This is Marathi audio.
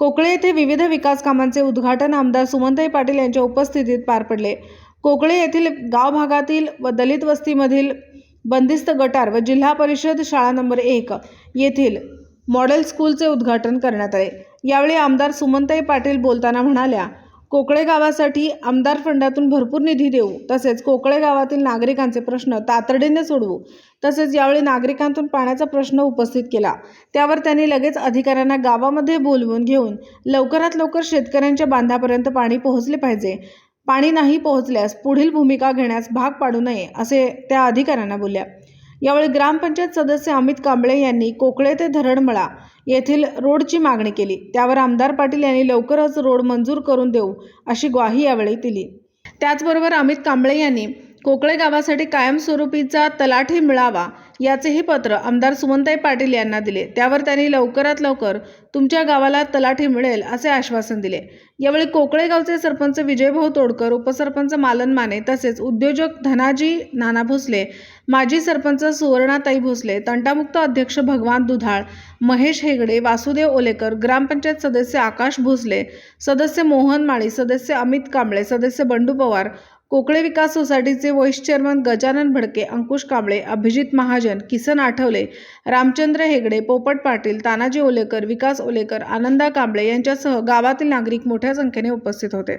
कोकळे येथे विविध विकास कामांचे उद्घाटन आमदार सुमनताई पाटील यांच्या उपस्थितीत पार पडले. कोकळे येथील गाव भागातील व दलित वस्तीमधील बंदिस्त गटार व जिल्हा परिषद शाळा नंबर एक येथील मॉडेल स्कूलचे उद्घाटन करण्यात आले. यावेळी आमदार सुमनताई पाटील बोलताना म्हणाल्या कोकळे गावासाठी आमदार फंडातून भरपूर निधी देऊ तसेच कोकळे गावातील नागरिकांचे प्रश्न तातडीने सोडवू तसेच यावेळी नागरिकांतून पाण्याचा प्रश्न उपस्थित केला. त्यावर त्यांनी लगेच अधिकाऱ्यांना गावामध्ये बोलवून घेऊन लवकरात लवकर शेतकऱ्यांच्या बांधापर्यंत पाणी पोहोचले पाहिजे. पाणी नाही पोहोचल्यास पुढील भूमिका घेण्यास भाग पाडू नये असे त्या अधिकाऱ्यांना बोलल्या. यावेळी ग्रामपंचायत सदस्य अमित कांबळे यांनी कोकळे ते धरणमळा येथील रोडची मागणी केली. त्यावर आमदार पाटील यांनी लवकरच रोड मंजूर करून देऊ अशी ग्वाही यावेळी दिली. त्याचबरोबर अमित कांबळे यांनी कोकळे गावासाठी कायमस्वरूपीचा तलाठी मिळावा याचेही पत्र आमदार सुमनताई पाटील यांना दिले. त्यावर त्यांनी लवकरात लवकर तुमच्या गावाला तलाठी मिळेल असे आश्वासन दिले. यावेळी कोकळेगावचे सरपंच विजयभाऊ तोडकर उपसरपंच मालन माने तसेच उद्योजक धनाजी नाना भोसले माजी सरपंच सुवर्णाताई भोसले तंटामुक्त अध्यक्ष भगवान दुधाळ महेश हेगडे वासुदेव ओलेकर ग्रामपंचायत सदस्य आकाश भोसले सदस्य मोहन माळी सदस्य अमित कांबळे सदस्य बंडू पवार कोकळे विकास सोसायटीचे व्हाईस चेअरमन गजानन भडके अंकुश कांबळे अभिजित महाजन किसन आठवले रामचंद्र हेगडे पोपट पाटील तानाजी ओलेकर विकास ओलेकर आनंदा कांबळे यांच्यासह गावातील नागरिक मोठ्या संख्येने उपस्थित होते.